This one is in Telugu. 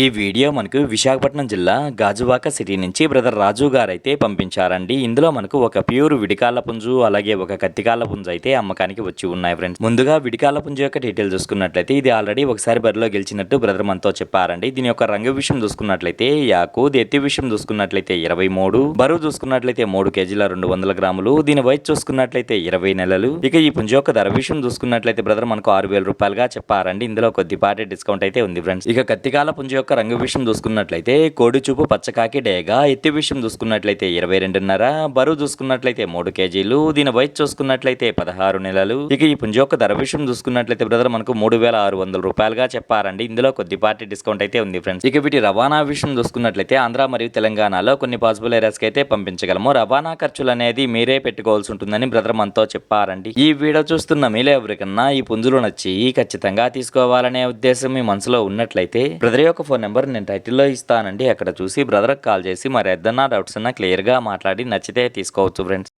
ఈ వీడియో మనకు విశాఖపట్నం జిల్లా గాజువాక సిటీ నుంచి బ్రదర్ రాజు గారు అయితే పంపించారండి. ఇందులో మనకు ఒక ప్యూర్ విడికాల పుంజు అలాగే ఒక కత్తికాల పుంజు అయితే అమ్మకానికి వచ్చి ఉన్నాయి ఫ్రెండ్స్. ముందుగా విడికాల పుంజు యొక్క డీటెయిల్ చూసుకున్నట్లయితే ఇది ఆల్రెడీ ఒకసారి బరిలో గెలిచినట్టు బ్రదర్ మనతో చెప్పారండి. దీని యొక్క రంగు విషయం చూసుకున్నట్లయితే యాకు ఎత్తి విషయం చూసుకున్నట్లయితే ఇరవై మూడు బరువు చూసుకున్నట్లయితే మూడు కేజీల రెండు వందల గ్రాములు దీని వయసు చూసుకున్నట్లయితే ఇరవై నెలలు. ఇక ఈ పుంజు యొక్క ధర విషయం చూసుకున్నట్లయితే బ్రదర్ మనకు ఆరు వేల రూపాయలుగా చెప్పారండి. ఇందులో కొద్దిపాటి డిస్కౌంట్ అయితే ఉంది ఫ్రెండ్స్. ఇక కత్తికాల పుంజు యొక్క రంగు విషయం చూసుకున్నట్లయితే కోడి చూపు పచ్చకాకి డేగా ఎత్తి విషయం చూసుకున్నట్లయితే ఇరవై రెండున్నర బరువు చూసుకున్నట్లయితే మూడు కేజీలు దీని వయసు చూసుకున్నట్లయితే పదహారు నెలలు. ఇక ఈ పుంజు యొక్క ధర విషయం చూసుకున్నట్లయితే బ్రదర్ మనకు మూడు వేల ఆరు వందల రూపాయలుగా చెప్పారండి. ఇందులో కొద్దిపాటి డిస్కౌంట్ అయితే ఉంది ఫ్రెండ్స్ ఇక వీటి రవాణా విషయం చూసుకున్నట్లయితే ఆంధ్ర మరియు తెలంగాణలో కొన్ని పాసిబుల్ ఏరియాస్కి అయితే పంపించగలము. రవాణా ఖర్చులు అనేది మీరే పెట్టుకోవాల్సి ఉంటుందని బ్రదర్ మనతో చెప్పారండి. ఈ వీడియో చూస్తున్న మీలో ఎవరికన్నా ఈ పుంజులు నచ్చి ఖచ్చితంగా తీసుకోవాలనే ఉద్దేశం మీ మనసులో ఉన్నట్లయితే బ్రదర్ యొక్క ఫోన్ నెంబర్ నేను టైటిల్లో ఇస్తానండి. అక్కడ చూసి బ్రదర్కి కాల్ చేసి మరి ఏదన్నా డౌట్స్ ఉన్నా క్లియర్గా మాట్లాడి నచ్చితే తీసుకోవచ్చు ఫ్రెండ్స్